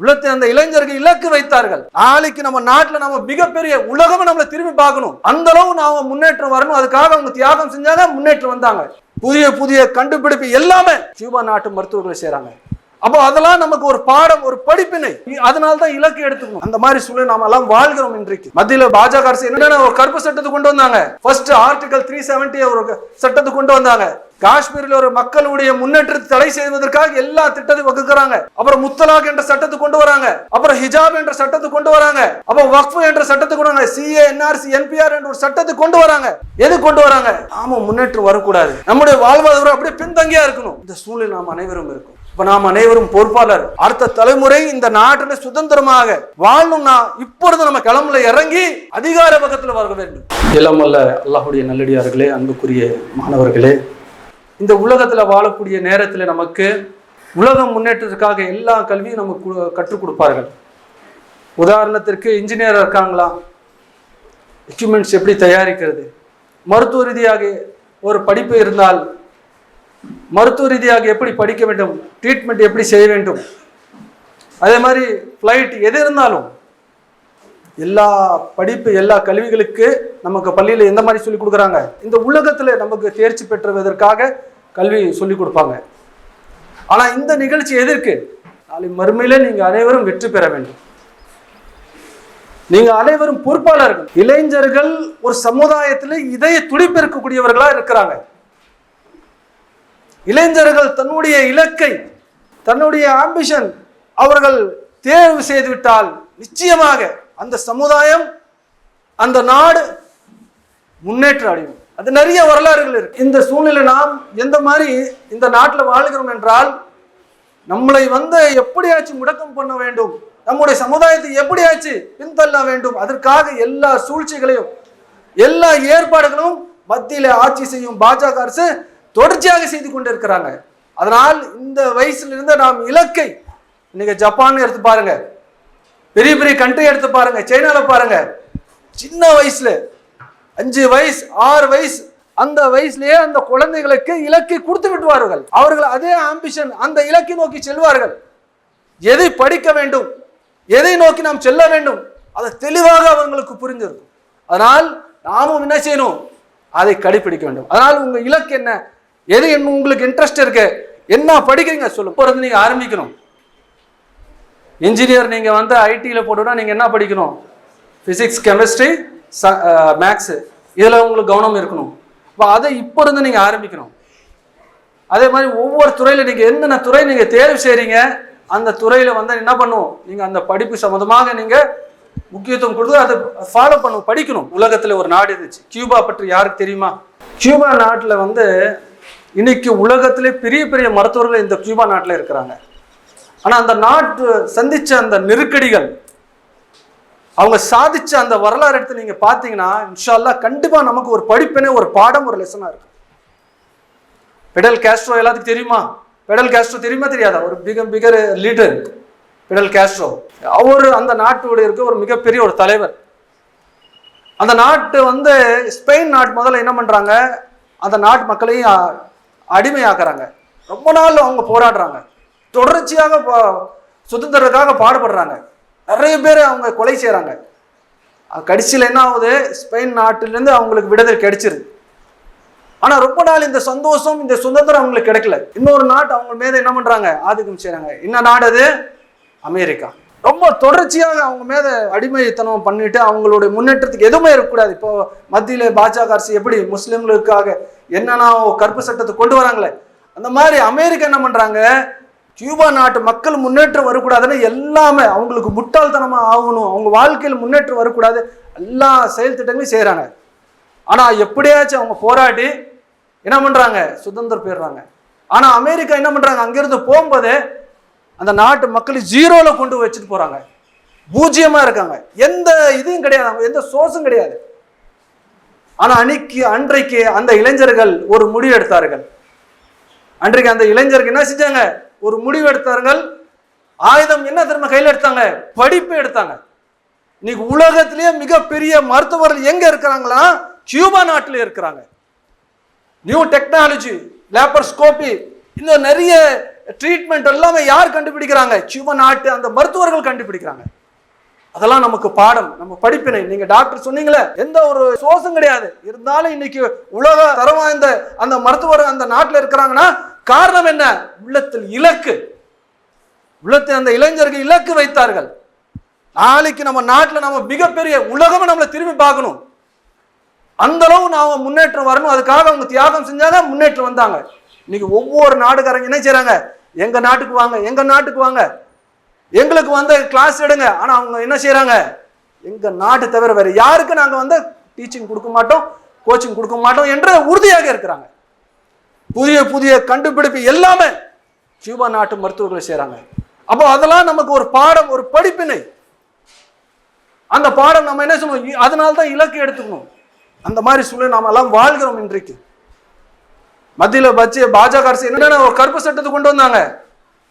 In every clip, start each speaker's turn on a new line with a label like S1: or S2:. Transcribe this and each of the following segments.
S1: உள்ளத்தை அந்த இளைஞர்கள் இலக்கு வைத்தார்கள். நாளைக்கு நம்ம நாட்டுல நம்ம மிகப்பெரிய உலகம் நம்மளை திரும்பி பார்க்கணும். அந்த அளவு நாம முன்னேற்றம் வரணும். அதுக்காக அவங்க தியாகம் செஞ்சாங்க முன்னேற்றம் வந்தாங்க. புதிய புதிய கண்டுபிடிப்பு எல்லாமே கியூபா நாட்டு மருத்துவர்களை செய்றாங்க. அப்போ அதெல்லாம் நமக்கு ஒரு பாடம் ஒரு படிப்பினை. அதனால தான் இலக்கு எடுத்துக்கணும். அந்த மாதிரி சூழல் நாம எல்லாம் வாழ்கிறோம் இன்றைக்கு. மத்தியில பாஜக அரசு என்னென்ன ஒரு கருப்பு சட்டத்தை கொண்டு வந்தாங்க? ஃபர்ஸ்ட் ஆர்டிகல் த்ரீ செவன்டி ஒரு சட்டத்தை கொண்டு வந்தாங்க. காஷ்மீரில் ஒரு மக்களுடைய முன்னேற்றத்தை தடை செய்வதற்காக எல்லா திட்டத்தையும் வகுக்கிறாங்க. அப்புறம் முத்தலாக் என்ற சட்டத்தை கொண்டு வராங்க. அப்புறம் ஹிஜாப் என்ற சட்டத்தை கொண்டு வராங்க. அப்புறம் வக்ஃபு என்ற சட்டத்தை கொண்டு வராங்க. சிஏ என்ஆர்சி என்பிஆர் என்ற ஒரு சட்டத்தை கொண்டு வராங்க. எது கொண்டு வராங்க? நாம முன்னேற்றம் வரக்கூடாது. நம்முடைய வாழ்வாதாரம் அப்படியே பின்தங்கியா இருக்கணும். இந்த சூழ்நிலை நாம் அனைவரும் இருக்கும். இப்ப நாம் அனைவரும் பொறுப்பாளர். அடுத்த தலைமுறை இந்த நாட்டில் சுதந்திரமாக வாழணும்னா இப்பொழுது நம்ம கிளம்புல இறங்கி அதிகார பக்கத்தில் வர வேண்டும். இளம் அல்ல அல்லாஹுடைய நல்லடியார்களே அன்புக்குரிய மாணவர்களே. இந்த உலகத்துல வாழக்கூடிய நேரத்துல நமக்கு உலகம் முன்னேற்றத்துக்காக எல்லா கல்வியும் நமக்கு கற்றுக் கொடுப்பார்கள். உதாரணத்திற்கு இன்ஜினியர் இருக்காங்களா? எக்யூப்மெண்ட்ஸ் எப்படி தயாரிக்கிறது? மருத்துவ ரீதியாக ஒரு படிப்பு இருந்தால் மருத்துவ ரீதியாக எப்படி படிக்க வேண்டும் ட்ரீட்மெண்ட் எப்படி செய்ய வேண்டும்? அதே மாதிரி ஃப்ளைட் எது இருந்தாலும் எல்லா படிப்பு எல்லா கல்விகளுக்கு நமக்கு பள்ளியில் எந்த மாதிரி சொல்லிக் கொடுக்குறாங்க? இந்த உலகத்தில் நமக்கு தேர்ச்சி பெற்றுவதற்காக கல்வி சொல்லிக் கொடுப்பாங்க. ஆனால் இந்த நிகழ்ச்சி எதற்கு நாளை மறுமையில நீங்கள் அனைவரும் வெற்றி பெற வேண்டும். நீங்க அனைவரும் பொறுப்பாளர்கள். இளைஞர்கள் ஒரு சமுதாயத்தில் இதய துடிப்பெருக்கக்கூடியவர்களா இருக்கிறாங்க. இளைஞர்கள் தன்னுடைய இலக்கை தன்னுடைய ஆம்பிஷன் அவர்கள் தேர்வு செய்துவிட்டால் நிச்சயமாக அந்த சமுதாயம் அந்த நாடு முன்னேற்றம் அடையும். அது நிறைய வரலாறுகள் இருக்கு. இந்த சூழ்நிலை நாம் எந்த மாதிரி இந்த நாட்டில் வாழ்கிறோம் என்றால் நம்மளை வந்து எப்படியாச்சும் முடக்கம் பண்ண வேண்டும் நம்முடைய சமுதாயத்தை எப்படியாச்சு பின்தள்ள வேண்டும். அதற்காக எல்லா சூழ்ச்சிகளையும் எல்லா ஏற்பாடுகளும் மத்தியில் ஆட்சி செய்யும் பாஜக அரசு தொடர்ச்சியாக செய்து கொண்டிருக்கிறாங்க. அதனால் இந்த வயசுல இருந்து நாம் இலக்கை இன்னைக்கு ஜப்பான் எடுத்து பாருங்க. பெரிய பெரிய கண்ட்ரி எடுத்து பாருங்க. சைனால பாருங்க. சின்ன வயசுல அஞ்சு வயசு ஆறு வயசு அந்த வயசுலயே அந்த குழந்தைகளுக்கு இலக்கை கொடுத்து விடுவார்கள். அவர்கள் அதே ஆம்பிஷன் அந்த இலக்கை நோக்கி செல்வார்கள். எதை படிக்க வேண்டும் எதை நோக்கி நாம் செல்ல வேண்டும் அதை தெளிவாக அவங்களுக்கு புரிஞ்சிருக்கும் அதனால் நாமும் என்ன செய்யணும்? அதை கடைபிடிக்க வேண்டும். அதனால் உங்கள் இலக்கு என்ன? எது என்ன உங்களுக்கு இன்ட்ரெஸ்ட் இருக்கு? என்ன படிக்கிறீங்க? சொல்லு. போகிறது நீங்கள் ஆரம்பிக்கணும். இன்ஜினியர் நீங்கள் வந்து ஐடியில் போட்டோம்னா நீங்கள் என்ன படிக்கணும்? ஃபிசிக்ஸ் கெமிஸ்ட்ரி ச மேக்ஸு இதில் உங்களுக்கு கவனம் இருக்கணும். அப்போ அதை இப்போ இருந்து நீங்கள் ஆரம்பிக்கணும். அதே மாதிரி ஒவ்வொரு துறையில் நீங்கள் என்னென்ன துறை நீங்கள் தேர்வு செய்கிறீங்க அந்த துறையில் வந்து என்ன பண்ணுவோம்? நீங்கள் அந்த படிப்பு சம்மந்தமாக நீங்கள் முக்கியத்துவம் கொடுத்து அதை ஃபாலோ பண்ணும் படிக்கணும். உலகத்தில் ஒரு நாடு இருந்துச்சு. கியூபா பற்றி யாருக்கு தெரியுமா? கியூபா நாட்டில் வந்து இன்னைக்கு உலகத்திலே பெரிய பெரிய மருத்துவர்கள் இந்த கியூபா நாட்டில் இருக்கிறாங்க. ஆனால் அந்த நாட்டு சந்தித்த அந்த நெருக்கடிகள் அவங்க சாதிச்ச அந்த வரலாறு எடுத்து நீங்கள் பார்த்தீங்கன்னா இன்ஷா அல்லாஹ் நமக்கு ஒரு படிப்பினே ஒரு பாடம் ஒரு லெசனாக இருக்கும். பெடல் கேஸ்ட்ரோ எல்லாத்துக்கும் தெரியுமா? பெடல் கேஸ்ட்ரோ தெரியுமா தெரியாதா? ஒரு மிக மிக லீடர் பெடல் கேஸ்ட்ரோ. அவர் அந்த நாட்டுடைய இருக்க ஒரு மிகப்பெரிய ஒரு தலைவர். அந்த நாட்டு வந்து ஸ்பெயின் நாட்டு முதல்ல என்ன பண்ணுறாங்க அந்த நாட்டு மக்களையும் அடிமையாக்குறாங்க. ரொம்ப நாள் அவங்க போராடுறாங்க. தொடர்ச்சியாக பா- சுதந்திரத்துக்காக பாடுபடுறாங்க. நிறைய பேர் அவங்க கொலை செய்கிறாங்க கடைசியில் என்ன ஆகுது? ஸ்பெயின் நாட்டிலேருந்து அவங்களுக்கு விடுதலை கிடைச்சிருது. ஆனால் ரொம்ப நாள் இந்த சந்தோஷம் இந்த சுதந்திரம் அவங்களுக்கு கிடைக்கல. இன்னொரு நாட்டு அவங்க மேல என்ன பண்ணுறாங்க ஆதிக்கம் செய்கிறாங்க என்ன நாடு அது? அமெரிக்கா. ரொம்ப தொடர்ச்சியாக அவங்க மேலே அடிமைத்தனம் பண்ணிட்டு அவங்களுடைய முன்னேற்றத்துக்கு எதுவுமே இருக்கக்கூடாது. இப்போ மத்தியில் பாஜக அரசு எப்படி முஸ்லீம்களுக்காக என்னென்னா கருப்பு சட்டத்தை கொண்டு வராங்களே? அந்த மாதிரி அமெரிக்கா என்ன பண்ணுறாங்க கியூபா நாட்டு மக்கள் முன்னேற்றம் வரக்கூடாதுன்னு எல்லாமே அவங்களுக்கு முட்டாள்தனமாக ஆகணும். அவங்க வாழ்க்கையில் முன்னேற்றம் வரக்கூடாது. எல்லா செயல் திட்டங்களையும் செய்கிறாங்க ஆனால் எப்படியாச்சும் அவங்க போராடி என்ன பண்ணுறாங்க சுதந்திரம் போயிடுறாங்க ஆனால் அமெரிக்கா என்ன பண்ணுறாங்க அங்கேருந்து போகும்போதே அந்த நாட்டு மக்களை ஜீரோவில் கொண்டு வச்சுட்டு போகிறாங்க பூஜ்ஜியமாக இருக்காங்க. எந்த இதுவும் கிடையாது. அவங்க எந்த சோர்ஸும் கிடையாது. ஆனால் அன்னைக்கு அன்றைக்கு அந்த இளைஞர்கள் ஒரு முடிவு எடுத்தார்கள். அன்றைக்கு அந்த இளைஞர்கள் என்ன செஞ்சாங்க? ஒரு முடிவு எடுத்தார்கள். ஆயுதம் என்ன திரும்ப கையில் எடுத்தாங்க? படிப்பு எடுத்தாங்க. இன்னைக்கு உலகத்திலேயே மிகப்பெரிய மருத்துவர்கள் எங்கே இருக்கிறாங்களா கியூபா நாட்டில் இருக்கிறாங்க. நியூ டெக்னாலஜி லேப்பர்ஸ்கோபி இன்னும் நிறைய ட்ரீட்மெண்ட் எல்லாமே யார் கண்டுபிடிக்கிறாங்க? கியூபா நாட்டு அந்த மருத்துவர்கள் கண்டுபிடிக்கிறாங்க. அதெல்லாம் நமக்கு பாடம் நம்ம படிப்பினை. நீங்க டாக்டர் சொன்னீங்களே எந்த ஒரு சோசம் கிடையாது. இருந்தாலும் இன்னைக்கு உலக தரம் வாய்ந்த அந்த மருத்துவர் அந்த நாட்டில் இருக்கிறாங்கன்னா காரணம் என்ன? உள்ளத்தில் இலக்கு. உள்ளத்தில் அந்த இளைஞர்கள் இலக்கு வைத்தார்கள். நாளைக்கு நம்ம நாட்டில் நம்ம மிகப்பெரிய உலகமே நம்மளை திரும்பி பார்க்கணும். அந்த அளவு நாம முன்னேற்றம் வரணும். அதுக்காக அவங்க தியாகம் செஞ்சாங்க முன்னேற்றம் வந்தாங்க. இன்னைக்கு ஒவ்வொரு நாடுகாரங்க என்ன செய்யறாங்க எங்க நாட்டுக்கு வாங்க எங்க நாட்டுக்கு வாங்க. எங்களுக்கு வந்து கிளாஸ் எடுங்க. ஆனால் அவங்க என்ன செய்கிறாங்க எங்கள் நாட்டு தவிர வேறு யாருக்கு நாங்கள் வந்து டீச்சிங் கொடுக்க மாட்டோம் கோச்சிங் கொடுக்க மாட்டோம் என்று உறுதியாக இருக்கிறாங்க. புதிய புதிய கண்டுபிடிப்பு எல்லாமே கியூபா நாட்டு மருத்துவர்கள் செய்கிறாங்க அப்போ அதெல்லாம் நமக்கு ஒரு பாடம் ஒரு படிப்பினை. அந்த பாடம் நம்ம என்ன சொல்லணும் அதனால தான் இலக்கு எடுத்துக்கணும். அந்த மாதிரி சூழ்நிலை நாம எல்லாம் வாழ்கிறோம் இன்றைக்கு. மத்தியில் வச்சு பாஜக அரசு என்னென்ன ஒரு கருப்பு சட்டத்தை கொண்டு வந்தாங்க?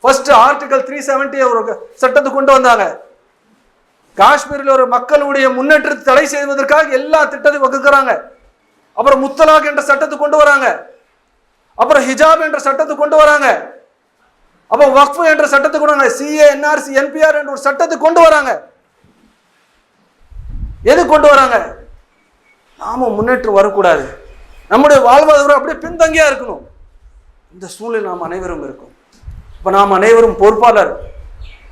S1: ஃபர்ஸ்ட் ஆர்டிகல் த்ரீ செவன்டி ஒரு சட்டத்தை கொண்டு வந்தாங்க. காஷ்மீரில் ஒரு மக்களுடைய முன்னேற்றத்தை தடை செய்வதற்காக எல்லா திட்டத்தையும் வகுக்கிறாங்க. அப்புறம் முத்தலாக் என்ற சட்டத்தை கொண்டு வராங்க. அப்புறம் ஹிஜாப் என்ற சட்டத்தை கொண்டு வராங்க. அப்போ வக்ஃப் என்ற சட்டத்தை கொண்டு வராங்க. சிஏ என்ஆர்சி என்பிஆர் என்ற ஒரு சட்டத்தை கொண்டு வராங்க. எது கொண்டு வராங்க? நாம முன்னேற்றம் வரக்கூடாது. நம்முடைய வாழ்வாதாரம் அப்படியே பின்தங்கியா இருக்கணும். இந்த சூழ்நிலை நாம் அனைவரும் இருக்கும். இப்போ நாம் அனைவரும் பொறுப்பாளர்.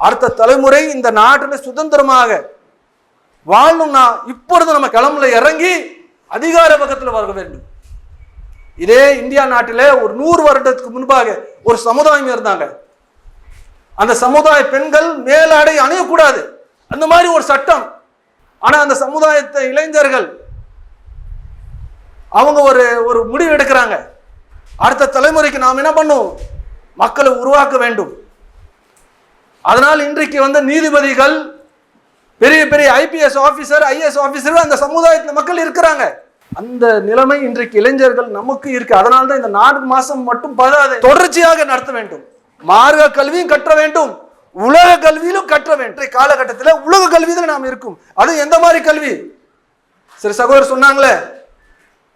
S1: அடுத்த தலைமுறை இந்த நாட்டில் சுதந்திரமாக வாழணும்னா இப்பொழுது நம்ம கிளம்புல இறங்கி அதிகார பக்கத்தில் வர வேண்டும். இதே இந்தியா நாட்டிலே ஒரு நூறு வருடத்துக்கு முன்பாக ஒரு சமுதாயம் இருந்தாங்க. அந்த சமுதாய பெண்கள் மேலாடை அணியக்கூடாது. அந்த மாதிரி ஒரு சட்டம். ஆனால் அந்த சமுதாயத்தை இளைஞர்கள் அவங்க ஒரு ஒரு முடிவு எடுக்கிறாங்க. அடுத்த தலைமுறைக்கு நாம் என்ன பண்ணும் மக்களை உருவாக்க வேண்டும். அதனால் இன்றைக்கு வந்து நீதிபதிகள் பெரிய பெரிய ஐபிஎஸ் ஆஃபீஸர் ஐஏஎஸ் ஆஃபீஸர் அந்த சமுதாயத்தில் மக்கள் இருக்கிறாங்க. அந்த நிலைமை இன்றைக்கு இளைஞர்கள் நமக்கு இருக்கு. அதனால தான் இந்த நான்கு மாசம் மட்டும் பதாது தொடர்ச்சியாக நடத்த வேண்டும். மார்க கல்வியும் கற்ற வேண்டும். உலக கல்வியிலும் கற்ற வேண்டும். காலகட்டத்தில் உலக கல்வியில் நாம் இருக்கும். அது எந்த மாதிரி கல்வி? சரி சகோதரர் சொன்னாங்களே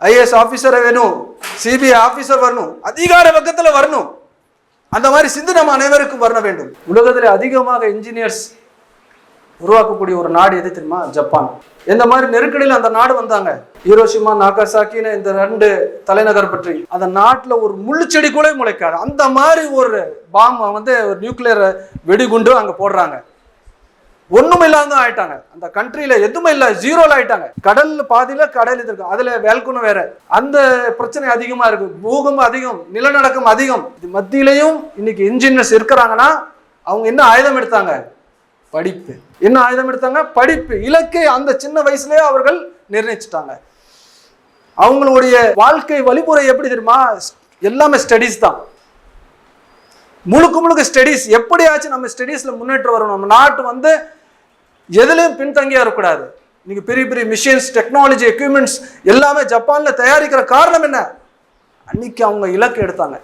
S1: ஐஏஎஸ் ஆஃபீஸரை வேணும் சிபிஐ ஆஃபீஸர் வரணும் அதிகார பக்கத்தில் வரணும். அந்த மாதிரி சிந்து நம்ம அனைவருக்கும் வர வேண்டும். உலகத்தில் அதிகமாக இன்ஜினியர்ஸ் உருவாக்கக்கூடிய ஒரு நாடு எது தெரியுமா? ஜப்பான். இந்த மாதிரி நெருக்கடியில் அந்த நாடு வந்தாங்க? ஹீரோஷிமா நாகாசாக்கின்னு இந்த ரெண்டு தலைநகர் பற்றி. அந்த நாட்டில் ஒரு முள்ளுச்செடி கூட முளைக்காது. அந்த மாதிரி ஒரு பாம் வந்து ஒரு நியூக்ளியர் வெடிகுண்டு அங்கே போடுறாங்க. ஒண்ணும் இல்லாம ஆயிட்டாங்க. அந்த கண்ட்ரியில எதுவுமே இல்ல ஜீரோல ஆயிட்டாங்க. கடல் பாதியில கடல் இது இருக்கு. அதுல வேல்குணம் வேற. அந்த பிரச்சனை அதிகமா இருக்கு. பூகம்பம் அதிகம் நிலநடுக்கம் அதிகம். இது மத்தியிலையும் இன்னைக்கு இன்ஜினியர்ஸ் இருக்கிறாங்கன்னா அவங்க என்ன ஆயுதம் எடுத்தாங்க? படிப்பு. என்ன ஆயுதம் எடுத்தாங்க? படிப்பு. இலக்கை அந்த சின்ன வயசுலயே அவர்கள் நிர்ணயிச்சிட்டாங்க. அவங்களுடைய வாழ்க்கை வழிமுறை எப்படி தெரியுமா? எல்லாமே ஸ்டடீஸ் தான். முழுக்க முழுக்க ஸ்டடீஸ் எப்படியாச்சும் நம்ம ஸ்டடீஸில் முன்னேற்றம் வரணும். நம்ம நாட்டு வந்து எதுலேயும் பின்தங்கியாக இருக்கக்கூடாது. இன்றைக்கி பெரிய பெரிய மிஷின்ஸ் டெக்னாலஜி எக்யூப்மெண்ட்ஸ் எல்லாமே ஜப்பானில் தயாரிக்கிற காரணம் என்ன? அன்னைக்கு அவங்க இலக்கு எடுத்தாங்க.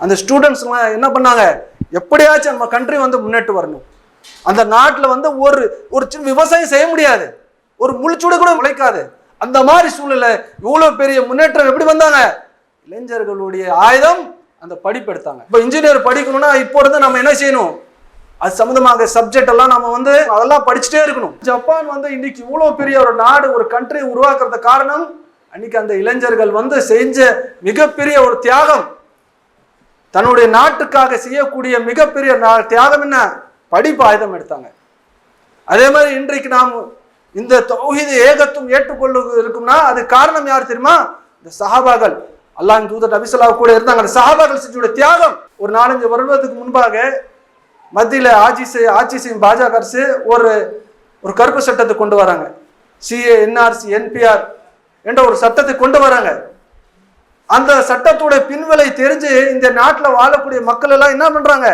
S1: அந்த ஸ்டூடெண்ட்ஸ்லாம் என்ன பண்ணாங்க? எப்படியாச்சும் நம்ம கண்ட்ரி வந்து முன்னேற்று வரணும். அந்த நாட்டில் வந்து ஒரு ஒரு சின்ன விவசாயம் செய்ய முடியாது. ஒரு முழிச்சூட கூட உழைக்காது அந்த மாதிரி சூழ்நிலை இவ்வளோ பெரிய முன்னேற்றம் எப்படி வந்தாங்க? இளைஞர்களுடைய ஆயுதம் அந்த படிப்பு எடுத்தாங்க. இப்போ இன்ஜினியர் படிக்கணும்னா இப்போ இருந்து நம்ம என்ன செய்யணும்? அது சம்மந்தமாக சப்ஜெக்ட் எல்லாம் நம்ம வந்து அதெல்லாம் படிச்சுட்டே இருக்கணும். ஜப்பான் வந்து இன்னைக்கு இவ்வளோ பெரிய ஒரு நாடு ஒரு கண்ட்ரி உருவாக்குறது காரணம் அன்னைக்கு அந்த இளைஞர்கள் வந்து செஞ்ச மிகப்பெரிய ஒரு தியாகம். தன்னுடைய நாட்டுக்காக செய்யக்கூடிய மிகப்பெரிய நா- தியாகம் என்ன? படிப்பு ஆயுதம் எடுத்தாங்க. அதே மாதிரி இன்றைக்கு நாம் இந்த தொகுதி ஏகத்தும் ஏற்றுக்கொள்ள இருக்கும்னா அது காரணம் யார் தெரியுமா? இந்த சஹாபாக்கள். அல்லாஹ் தூதர் நபிசல்லா கூட இருந்தாங்க. அந்த சஹாபாக்கள் செஞ்சோட தியாகம் ஒரு நாலஞ்சு வருடத்துக்கு முன்பாக மத்தியில் ஆட்சி செய் ஆட்சி செய்யும் பாஜக அரசு ஒரு ஒரு கருப்பு சட்டத்தை கொண்டு வராங்க. சிஏ என்ஆர்சி என்பிஆர் என்ற ஒரு சட்டத்தை கொண்டு வராங்க. அந்த சட்டத்துடைய பின்விலை தெரிஞ்சு இந்த நாட்டில் வாழக்கூடிய மக்கள் எல்லாம் என்ன பண்ணுறாங்க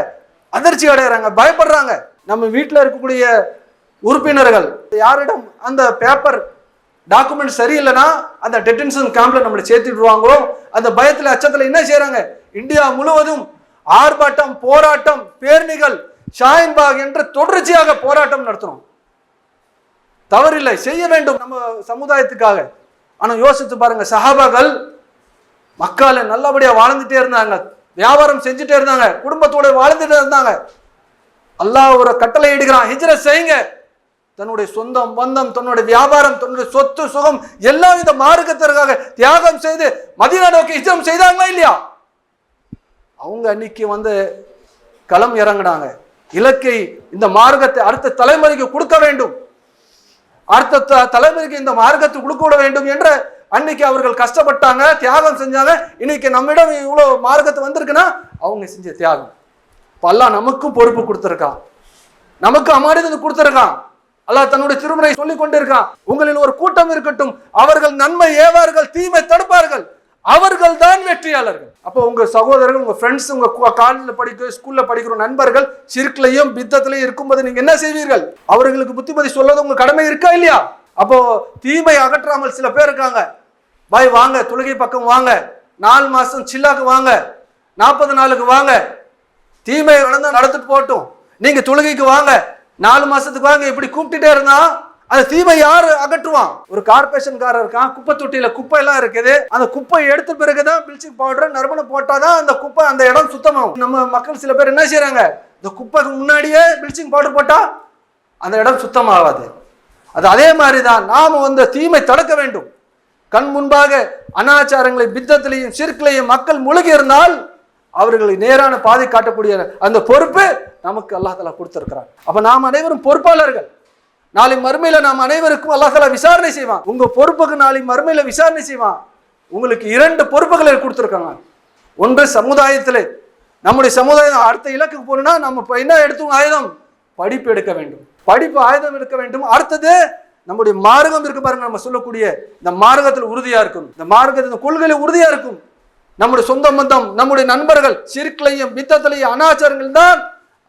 S1: அதிர்ச்சி அடைகிறாங்க பயப்படுறாங்க. நம்ம வீட்டில் இருக்கக்கூடிய உறுப்பினர்கள் யாரிடம் அந்த பேப்பர் டாக்குமெண்ட் சரியில்லைன்னா அந்த டெட்டன்ஷன் கேம்ப்ல நம்மளை சேர்த்துடுவாங்களோ அந்த பயத்தில் அச்சத்தில் என்ன செய்கிறாங்க இந்தியா முழுவதும் ஆர்ப்பாட்டம் போராட்டம் பேரணிகள் ஷாயின்பாக் என்று தொடர்ச்சியாக போராட்டம் நடத்துறோம். தவறில்லை செய்ய வேண்டும் நம்ம சமுதாயத்துக்காக. ஆனால் யோசித்து பாருங்க சஹாபாக்கள் மக்களை நல்லபடியாக வாழ்ந்துட்டே இருந்தாங்க. வியாபாரம் செஞ்சுட்டே இருந்தாங்க. குடும்பத்தோட வாழ்ந்துட்டே இருந்தாங்க. அல்லாஹ் ஒரு கட்டளை இடுகிறான். ஹிஜ்ரத் செய்யுங்க. தன்னுடைய சொந்தம் பந்தம் தன்னுடைய வியாபாரம் தன்னுடைய சொத்து சுகம் எல்லா வித மார்க்கத்திற்காக தியாகம் செய்து மதீனா நோக்கி ஹிஜ்ரம் செய்தாங்களா இல்லையா? அவங்க அன்னைக்கு வந்து களம் இறங்குனாங்க. இலக்கை இந்த மார்க்கத்தை அடுத்த தலைமுறைக்கு கொடுக்க வேண்டும். அடுத்த த- தலைமுறைக்கு இந்த மார்க்கத்தை கொடுக்க விட வேண்டும் என்ற அன்னைக்கு அவர்கள் கஷ்டப்பட்டாங்க தியாகம் செஞ்சாங்க. இன்னைக்கு நம்மிடம் இவ்வளோ மார்க்கத்தை வந்திருக்குன்னா அவங்க செஞ்ச தியாகம். இப்போ நமக்கும் பொறுப்பு கொடுத்துருக்கான். நமக்கு அமானிதத்தை கொடுத்துருக்கான். அல்லாஹ் தன்னுடைய திருமுறை சொல்லிக் கொண்டிருக்கான் உங்களில் ஒரு கூட்டம் இருக்கட்டும் அவர்கள் நன்மை ஏவார்கள் தீமை தடுப்பார்கள். அவர்கள் தான் வெற்றியாளர்கள். அப்போ உங்க சகோதரர்கள் உங்க ஃப்ரெண்ட்ஸ் உங்க காலேஜில் படிக்க ஸ்கூல்ல படிக்கிற நண்பர்கள் சிறுக்கிலையும் பித்தத்திலையும் இருக்கும்போது நீங்க என்ன செய்வீர்கள்? அவர்களுக்கு புத்திமதி சொல்வது உங்க கடமை இருக்கா இல்லையா? அப்போ தீமை அகற்றாமல் சில பேர் இருக்காங்க. பாய் வாங்க தொழுகை பக்கம் வாங்க நாலு மாசம் சில்லாக்கு வாங்க நாற்பது நாளுக்கு வாங்க தீமை நடந்தா நடந்துட்டு போகட்டும். நீங்க தொழுகைக்கு வாங்க நாலு மாசத்துக்கு வாங்க இப்படி கூப்பிட்டுட்டே இருந்தா அந்த தீமை யாரு அகற்றுவான்? ஒரு கார்பரேஷன்காரர் இருக்கான் குப்பை தொட்டியில குப்பை எல்லாம் இருக்குது. அந்த குப்பையை எடுத்த பிறகுதான் பிளீச்சிங் பவுடர் நறுமணம் போட்டாதான் அந்த குப்பை அந்த இடம் சுத்தமாகும். நம்ம மக்கள் சில பேர் என்ன செய்யறாங்க இந்த குப்பைக்கு முன்னாடியே பிளீச்சிங் பவுடர் போட்டா அந்த இடம் சுத்தமாகாது. அது அதே மாதிரி தான் நாம் வந்து தீமை தடுக்க வேண்டும். கண் முன்பாக அனாச்சாரங்களை பித்தத்திலையும் சிற்கிலையும் மக்கள் முழுகி இருந்தால் அவர்களை நேரான பாதை காட்டக்கூடிய அந்த பொறுப்பு நமக்கு அல்லாஹலா கொடுத்துருக்கிறார் அப்போ அப்ப நாம் அனைவரும் பொறுப்பாளர்கள். நாளை மறுமையில நாம் அனைவருக்கும் அல்லாஹலா விசாரணை செய்வான். உங்க பொறுப்புக்கு நாளை மறுமையில விசாரணை செய்வான். உங்களுக்கு இரண்டு பொறுப்புகளை கொடுத்துருக்காங்க. ஒன்று சமுதாயத்தில். நம்முடைய சமுதாயம் அடுத்த இலக்குக்கு போகணும்னா நம்ம இப்போ என்ன எடுத்தோம் ஆயுதம்? படிப்பு எடுக்க வேண்டும். படிப்பு ஆயுதம் எடுக்க வேண்டும். அடுத்தது நம்முடைய மார்க்கம் இருக்கு பாருங்க. நம்ம சொல்லக்கூடிய இந்த மார்க்கத்தில் உறுதியா இருக்கும் இந்த மார்க்கத்தின் கொள்கையில உறுதியா இருக்கும் நம்முடைய சொந்த பந்தம் நம்முடைய நண்பர்கள் சிறுக்களையும் மித்தத்திலையும் அனாச்சாரங்கள் தான்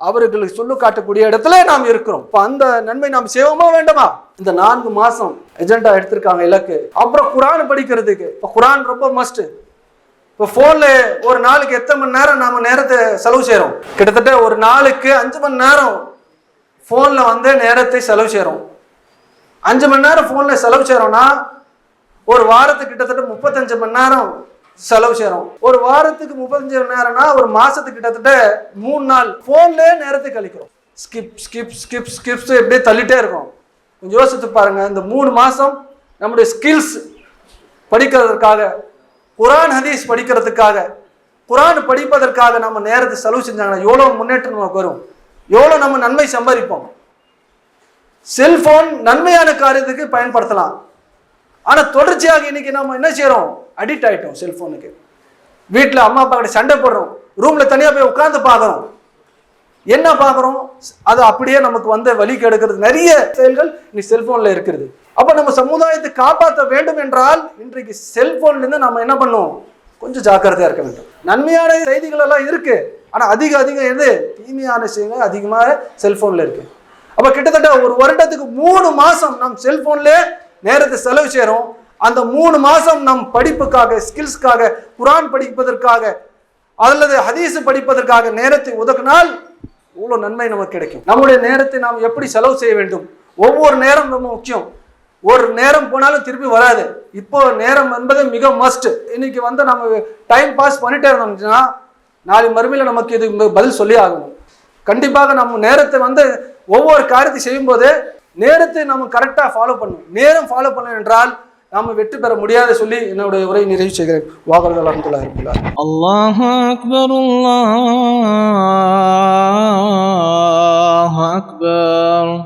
S1: அவர்களுக்கு சொல்லு காட்டக்கூடிய இடத்துல நாம் இருக்கிறோம். இப்போ அந்த நன்மை நாம் செய்வோமா வேண்டாமா? இந்த நான்கு மாதம் எஜெண்டா எடுத்திருக்காங்க இலக்கு. அப்புறம் குரான் படிக்கிறதுக்கு. இப்போ குரான் ரொம்ப மஸ்ட் இப்போ ஃபோனில் ஒரு நாளுக்கு எத்தனை மணி நேரம் நாம் நேரத்தை செலவு செய்கிறோம் கிட்டத்தட்ட ஒரு நாளுக்கு அஞ்சு மணி நேரம் ஃபோனில் வந்து நேரத்தை செலவு செய்கிறோம் அஞ்சு மணி நேரம் ஃபோனில் செலவு செய்கிறோம்னா ஒரு வாரத்துக்கு கிட்டத்தட்ட முப்பத்தஞ்சு மணி நேரம் செலவு செய்கிறோம் ஒரு வாரத்துக்கு முப்பத்தஞ்சு மணி நேரம்னா ஒரு மாசத்துக்கு கிட்டத்தட்ட மூணு நாள் ஃபோன்லேயே நேரத்தை கழிக்கிறோம். ஸ்கிப் ஸ்கிப் ஸ்கிப் ஸ்கிப்ஸ் எப்படியே தள்ளிட்டே இருக்கும். கொஞ்சம் யோசித்து பாருங்க இந்த மூணு மாதம் நம்முடைய ஸ்கில்ஸ் படிக்கிறதுக்காக குரான் ஹதீஸ் படிக்கிறதுக்காக குரான் படிப்பதற்காக நம்ம நேரத்தை செலவு செஞ்சாங்கன்னா எவ்வளோ முன்னேற்றம் நமக்கு வரும்? எவ்வளோ நம்ம நன்மை சம்பாதிப்போம்? செல்ஃபோன் நன்மையான காரியத்துக்கு பயன்படுத்தலாம். ஆனால் தொடர்ச்சியாக இன்னைக்கு நம்ம என்ன செய்கிறோம் அடிக்ட் ஆகிட்டோம் செல்ஃபோனுக்கு வீட்டில் அம்மா அப்பா கிட்ட சண்டை போடுறோம். ரூமில் தனியாக போய் உட்காந்து பார்க்குறோம். என்ன பார்க்குறோம்? அது அப்படியே நமக்கு வந்த வழி கெடுக்கிறது. நிறைய செயல்கள் இன்னைக்கு செல்ஃபோனில் இருக்கிறது. அப்போ நம்ம சமுதாயத்தை காப்பாற்ற வேண்டும் என்றால் இன்றைக்கு செல்ஃபோன்லேருந்து நம்ம என்ன பண்ணுவோம்? கொஞ்சம் ஜாக்கிரதையாக இருக்க வேண்டும். நன்மையான செய்திகள் எல்லாம் இருக்குது ஆனால் அதிக அதிகம் எது தீமையான விஷயங்கள் அதிகமாக செல்ஃபோனில் இருக்குது அப்போ கிட்டத்தட்ட ஒரு வருடத்துக்கு மூணு மாதம் நம் செல்ஃபோன்லேயே நேரத்தை செலவு செய்கிறோம் அந்த மூணு மாதம் நம் படிப்புக்காக ஸ்கில்ஸ்க்காக குரான் படிப்பதற்காக அல்லது ஹதீஸ் படிப்பதற்காக நேரத்தை ஒதுக்கினால் இவ்வளோ நன்மை நமக்கு கிடைக்கும். நம்முடைய நேரத்தை நாம் எப்படி செலவு செய்ய வேண்டும்? ஒவ்வொரு நேரம் ரொம்ப முக்கியம். ஒரு நேரம் போனாலும் திருப்பி வராது. இப்போ நேரம் என்பது மிக மஸ்ட் இன்னைக்கு வந்து நம்ம டைம் பாஸ் பண்ணிட்டே இருந்தோம்னா நாளை மறுமையில் நமக்கு இது பதில் சொல்லி ஆகணும். கண்டிப்பாக நம்ம நேரத்தை வந்து ஒவ்வொரு காரியத்தை செய்யும்போது நேரத்தை நம்ம கரெக்டாக ஃபாலோ பண்ணணும். நேரம் ஃபாலோ பண்ணணும் என்றால் நாம் வெற்றி பெற முடியாத சொல்லி என்னுடைய உரை நிறைவு செய்கிறேன். வாகர்கள் அலமதுல்லா இருக்கிறார்
S2: அல்லாஹ் அக்பர் அல்லாஹ் அக்பர்